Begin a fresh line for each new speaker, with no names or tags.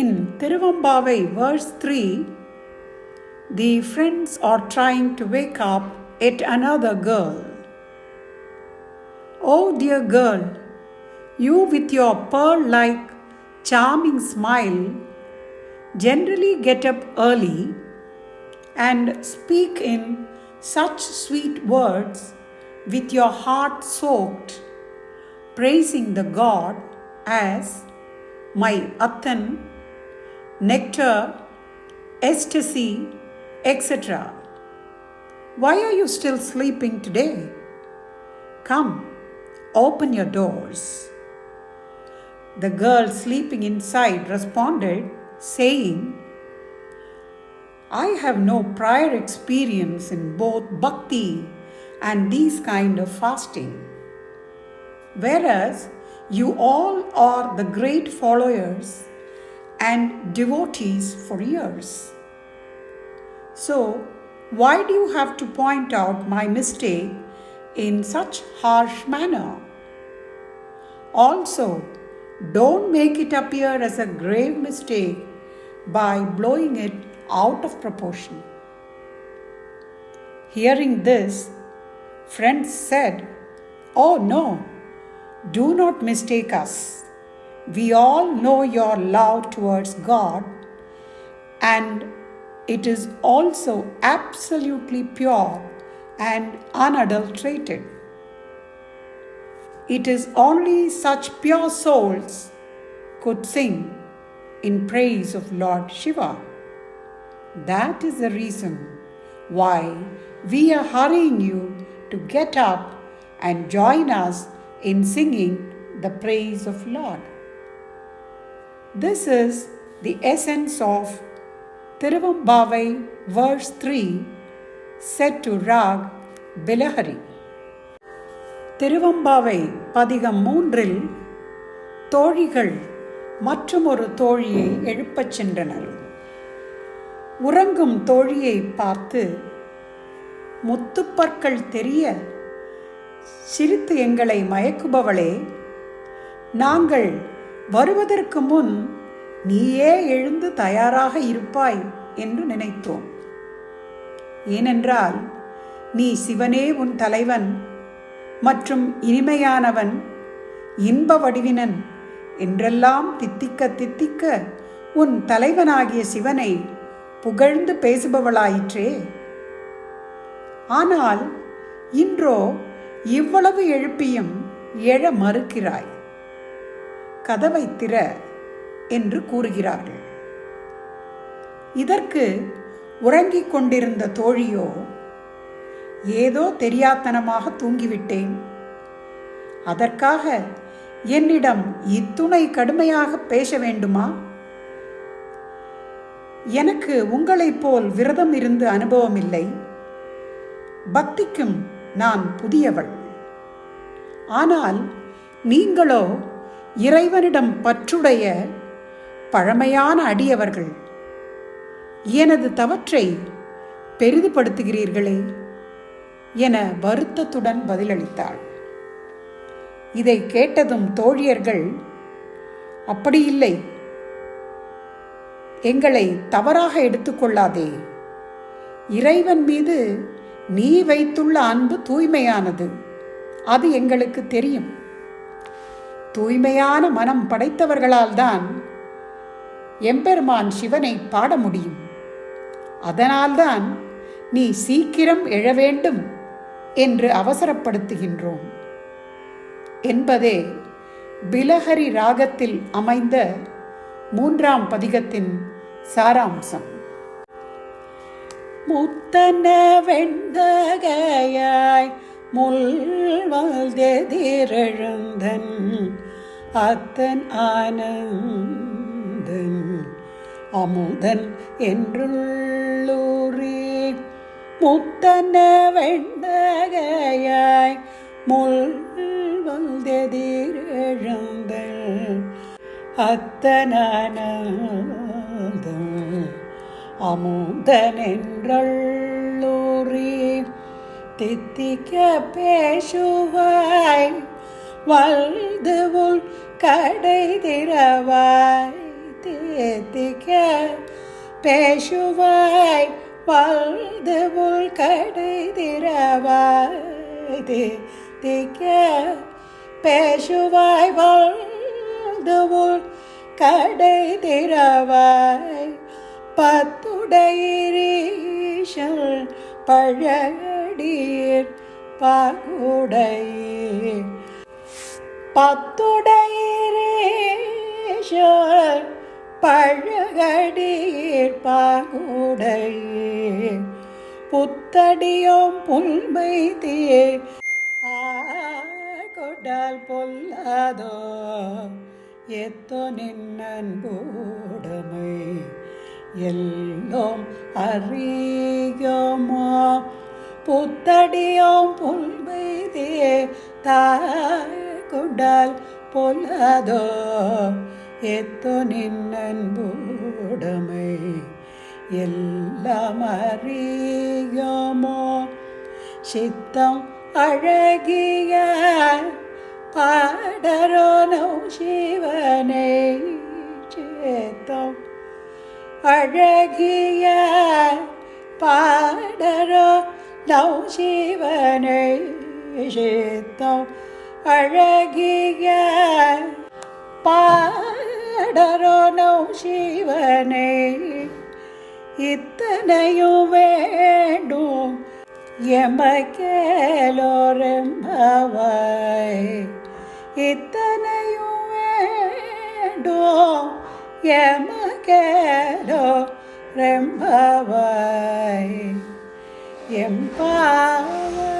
In Tiruvambavai, verse 3, the friends are trying to wake up yet another girl. Oh, dear girl, you with your pearl like charming smile generally get up early and speak in such sweet words with your heart soaked, praising the God as my Athan, nectar, ecstasy, etc. Why are you still sleeping today? Come, open your doors. The girl sleeping inside responded, saying, I have no prior experience in both bhakti and these kind of fasting. Whereas you all are the great followers and devotees for years. So, why do you have to point out my mistake in such harsh manner? Also, don't make it appear as a grave mistake by blowing it out of proportion. Hearing this, friends said, Oh no, do not mistake us. We all know your love towards God, and it is also absolutely pure and unadulterated. It is only such pure souls could sing in praise of Lord Shiva. That is the reason why we are hurrying you to get up and join us in singing the praise of Lord. This is the essence of Tiruvambavai verse 3 set to Rag Bilahari. Tiruvempavai பதிகம் மூன்றில் தோழிகள் மற்றும் ஒரு தோழியை எழுப்பச் சென்றனர் உறங்கும் தோழியை பார்த்து முத்துப்பற்கள் தெரிய சிரித்து எங்களை மயக்குபவளே நாங்கள் வருவதற்கு முன் நீயே எழுந்து தயாராக இருப்பாய் என்று நினைத்தோம். ஏனென்றால் நீ சிவனே உன் தலைவன் மற்றும் இனிமையானவன் இன்ப வடிவினன் என்றெல்லாம் தித்திக்க தித்திக்க உன் தலைவனாகிய சிவனை புகழ்ந்து பேசுபவளாயிற்றே. ஆனால் இன்றோ இவ்வளவு எழுப்பியும் எழ மறுக்கிறாய். கதவை திற என்று கூறுகிறார்கள். இதற்கு உறங்கிக் கொண்டிருந்த தோழியோ ஏதோ தெரியாத்தனமாக தூங்கிவிட்டேன். அதற்காக என்னிடம் இத்துணை கடுமையாக பேச வேண்டுமா? எனக்கு உங்களைப் போல் விரதம் இருந்து அனுபவம் இல்லை பக்திக்கும் நான் புதியவள். ஆனால் நீங்களோ இறைவனிடம் பற்றுடைய பழமையான அடியவர்கள். எனது தவற்றை பெரிதுபடுத்துகிறீர்களே என வருத்தத்துடன் பதிலளித்தாள். இதை கேட்டதும் தோழியர்கள் அப்படி இல்லை எங்களை தவறாக எடுத்துக்கொள்ளாதே இறைவன் மீது நீ வைத்துள்ள அன்பு தூய்மையானது. அது எங்களுக்கு தெரியும். தூய்மையான மனம் படைத்தவர்களால் தான் எம்பெருமான் சிவனை பாட முடியும். அதனால்தான் நீ சீக்கிரம் எழ வேண்டும் என்று அவசரப்படுத்துகின்றோம். என்பதே பிலஹரி ராகத்தில் அமைந்த மூன்றாம் பதிகத்தின் சாராம்சம். முத்தன வெண்தகையாய் முல்வல்தெதிரெழுந்தன் அத்தன் ஆனந்தன் அமுதன் என்றுள்ளூரே. முத்தன வெண்டகையாய் முல்வல்தெதிரெழுந்தல் அத்தனானந்தன் அமுதன் என்றுள்ளூரே. தித்திக்க பேசுவாய் வல்து உள் கடை திறவாய் ஏத்திக்க பேசுவாய் வாழ்ந்து உள் கடை திறவாய் திக்க பேசுவாய் வாழ்ந்து உள் கடை திறவாய் பத்துடையீஷல் பாடீர் பாகுடையீர். பத்துடையீஷல் பழகடீர் பாகுடையீர். புத்தடியோம் புல்மை தீ கொண்டால் பொல்லாதோ எத்தோ நின்னன்போடமை. எல்லோம் அறியோமோ புத்தடியோம் புல்மைதே தாய் பொல்லாதோ? எத்து நின்னன்போடமை எல்லாம் அறியோமோ? சித்தம் அழகிய பாடரோனோ சிவனை சேத்தம் அழகிய பாடரோ நௌ சிவனை சேத்தம் அழகிய பாடரோ நௌ சிவனை இத்தனையும் வேண்டும் எமக்கேலோரெம்பவாய் இத்தனையும் வேண்டும் எமக்கேலோ ரெம்பவாய் எம்பாவாய்